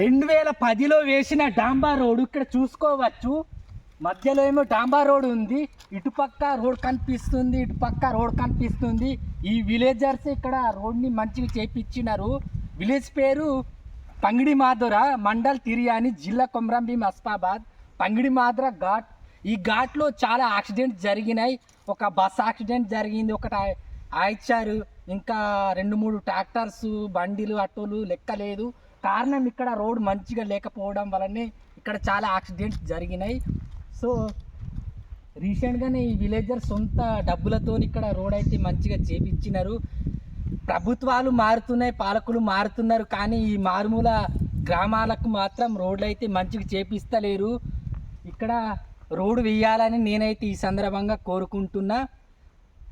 రెండు వేల పదిలో వేసిన డాంబార్ రోడ్ ఇక్కడ చూసుకోవచ్చు. మధ్యలో ఏమో డాంబార్ రోడ్ ఉంది. ఇటుపక్క రోడ్ కనిపిస్తుంది ఇటుపక్క రోడ్ కనిపిస్తుంది. ఈ విలేజర్స్ ఇక్కడ రోడ్ని మంచిగా చేపించినారు. విలేజ్ పేరు పంగిడి మాధుర మండల్ తిరియాని జిల్లా కొమరంభీం మస్పాబాద్ పంగిడి మాధుర ఘాట్. ఈ ఘాట్లో చాలా యాక్సిడెంట్ జరిగినాయి. ఒక బస్ యాక్సిడెంట్ జరిగింది ఒకటి ఆయిచ్చారు ఇంకా రెండు మూడు ట్రాక్టర్స్ బండిలు ఆటోలు లెక్కలేదు. కారణం ఇక్కడ రోడ్ మంచిగా లేకపోవడం వలనే ఇక్కడ చాలా యాక్సిడెంట్స్ జరిగినాయి. సో రీసెంట్గానే ఈ విలేజర్ సొంత డబ్బులతో ఇక్కడ రోడ్ అయితే మంచిగా చేపించినారు. ప్రభుత్వాలు మారుతున్నాయి పాలకులు మారుతున్నారు కానీ ఈ మారుమూల గ్రామాలకు మాత్రం రోడ్లు అయితే మంచిగా చేపిస్తలేరు. ఇక్కడ రోడ్డు వేయాలని నేనైతే ఈ సందర్భంగా కోరుకుంటున్నా.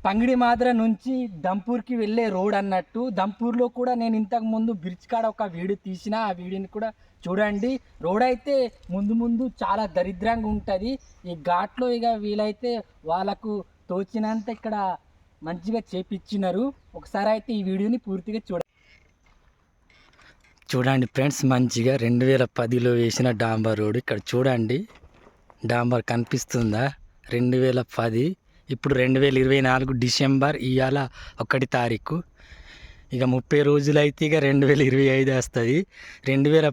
పంగిడి మాద్ర నుంచి దంపూర్కి వెళ్ళే రోడ్ అన్నట్టు. దంపూర్లో కూడా నేను ఇంతకు ముందు బ్రిడ్జ్ కాడ ఒక వీడియో తీసిన ఆ వీడియోని కూడా చూడండి. రోడ్ అయితే ముందు ముందు చాలా దరిద్రంగా ఉంటుంది. ఈ ఘాట్లో ఇక వీలైతే వాళ్ళకు తోచినంత ఇక్కడ మంచిగా చేపించినారు ఒకసారి అయితే ఈ వీడియోని పూర్తిగా చూడ చూడండి ఫ్రెండ్స్ మంచిగా రెండు వేల పదిలో వేసిన డాంబర్ రోడ్. ఇక్కడ చూడండి డాంబర్ కనిపిస్తుందా? రెండు వేల పది ఇప్పుడు రెండు వేల ఇరవై నాలుగు డిసెంబర్ ఇవాళ ఒకటి తారీఖు. ఇక ముప్పై రోజులు అయితే ఇక రెండు వేల ఇరవై ఐదు వస్తుంది. రెండు వేల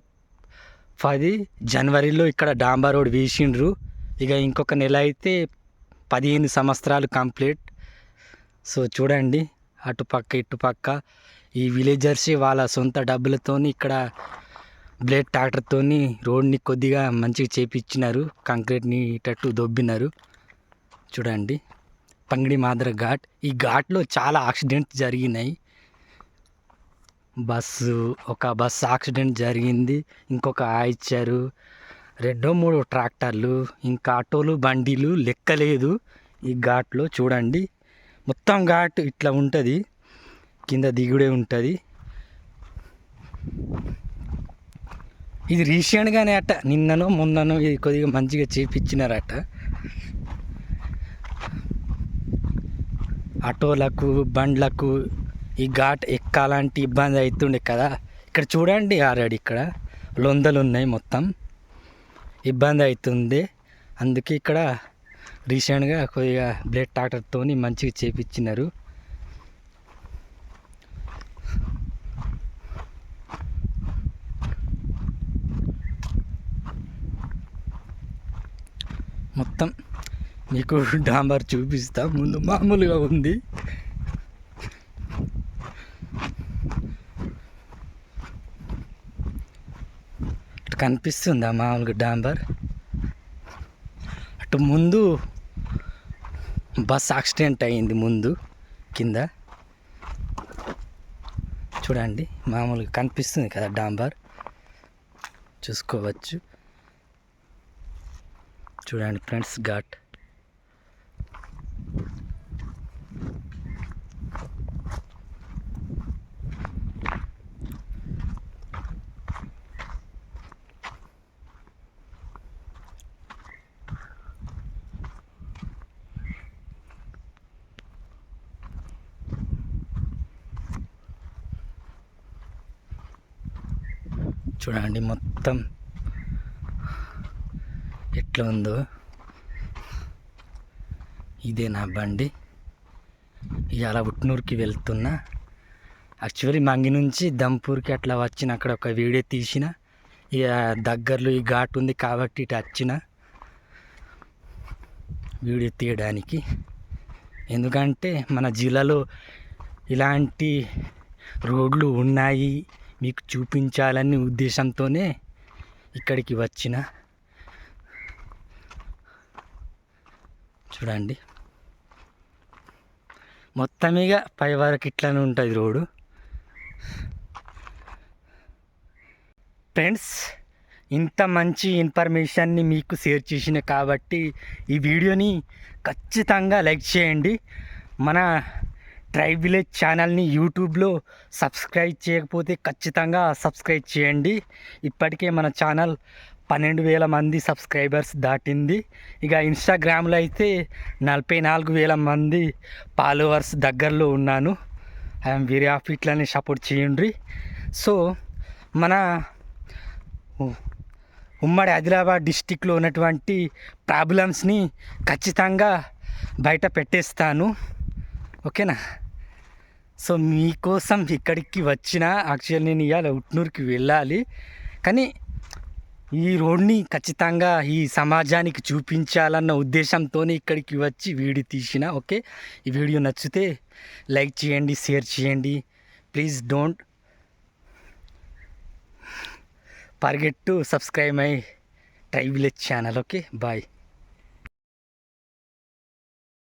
పది జనవరిలో ఇక్కడ డాంబర్ రోడ్ వేసిండ్రు. ఇక ఇంకొక నెల అయితే పదిహేను సంవత్సరాలు కంప్లీట్. సో చూడండి అటుపక్క ఇటుపక్క ఈ విలేజర్స్ వాళ్ళ సొంత డబ్బులతోని ఇక్కడ బ్లేడ్ ట్రాక్టర్తోని రోడ్ని కొద్దిగా మంచిగా చేపించినారు. కాంక్రీట్ ఇటట్టు దొబ్బినారు. చూడండి. పంగిడి మాదర ఘాట్. ఈ ఘాట్లో చాలా యాక్సిడెంట్స్ జరిగినాయి. బస్సు ఒక బస్సు యాక్సిడెంట్ జరిగింది. ఇంకొక ఇచ్చారు రెండో మూడు ట్రాక్టర్లు ఇంకా ఆటోలు బండిలు లెక్కలేదు ఈ ఘాట్లో చూడండి. మొత్తం ఘాట్ ఇట్లా ఉంటుంది. కింద దిగుడే ఉంటుంది. ఇది రీసెంట్గానే అట. నిన్ననో మొన్ననో ఇది కొద్దిగా మంచిగా చేపించినారట. ఆటోలకు బండ్లకు ఈ ఘాట్ ఎక్కాలంటే ఇబ్బంది అవుతుండే కదా. ఇక్కడ చూడండి ఆల్రెడీ ఇక్కడ. లొందలు ఉన్నాయి మొత్తం. ఇబ్బంది అవుతుంది అందుకే ఇక్కడ రీసెంట్గా కొద్దిగా బ్లేడ్ ట్రాక్టర్తో మంచిగా చేపించినారు. మొత్తం. మీకు డాంబర్ చూపిస్తా ముందు మామూలుగా ఉంది. అటు కనిపిస్తుందా మామూలుగా డాంబర్? అటు ముందు బస్ యాక్సిడెంట్ అయింది ముందు కింద. చూడండి మామూలుగా కనిపిస్తుంది కదా డాంబర్? చూసుకోవచ్చు. చూడండి ఫ్రెండ్స్ ఘాట్. చూడండి మొత్తం ఎట్లా ఉందో. ఇదే నా బండి. ఇవాళ ఉట్నూరుకి వెళ్తున్నా. యాక్చువల్లీ మంగి నుంచి దంపూర్కి అట్లా వచ్చిన అక్కడ ఒక వీడియో తీసిన. ఇక దగ్గరలో ఈ ఘాట్ ఉంది కాబట్టి ఇటు వచ్చిన వీడియో తీయడానికి. ఎందుకంటే మన జిల్లాలో ఇలాంటి రోడ్లు ఉన్నాయి. మీకు చూపించాలనే ఉద్దేశంతోనే ఇక్కడికి వచ్చిన. చూడండి. మొత్తమిగా పై వరకు ఇట్లానే ఉంటుంది రోడ్డు. ఫ్రెండ్స్ ఇంత మంచి ఇన్ఫర్మేషన్ని మీకు షేర్ చేసిన కాబట్టి ఈ వీడియోని ఖచ్చితంగా లైక్ చేయండి. మన ట్రై విలేజ్ ఛానల్ని యూట్యూబ్లో సబ్స్క్రైబ్ చేయకపోతే ఖచ్చితంగా సబ్స్క్రైబ్ చేయండి. ఇప్పటికే మన ఛానల్ పన్నెండు వేల మంది సబ్స్క్రైబర్స్ దాటింది. ఇక ఇన్స్టాగ్రామ్లో అయితే నలభై నాలుగు వేల మంది ఫాలోవర్స్ దగ్గరలో ఉన్నాను. ఐఎమ్ వెరీ హ్యాపీ ఇట్లానే సపోర్ట్ చేయండి. సో మన ఉ- ఉమ్మడి ఆదిలాబాద్ డిస్టిక్లో ఉన్నటువంటి ప్రాబ్లమ్స్ని ఖచ్చితంగా బయట పెట్టేస్తాను. ఓకేనా? సో మీకోసం ఇక్కడికి వచ్చిన యాక్చువల్ నేను ఇవాళ ఉట్నూరుకి వెళ్ళాలి. కానీ ఈ రోడ్ని ఖచ్చితంగా ఈ సమాజానికి చూపించాలన్న ఉద్దేశంతో ఇక్కడికి వచ్చి వీడియో తీసిన ఓకే? ఈ వీడియో నచ్చితే లైక్ చేయండి షేర్ చేయండి. Please don't forget to subscribe my try village channel okay? Bye.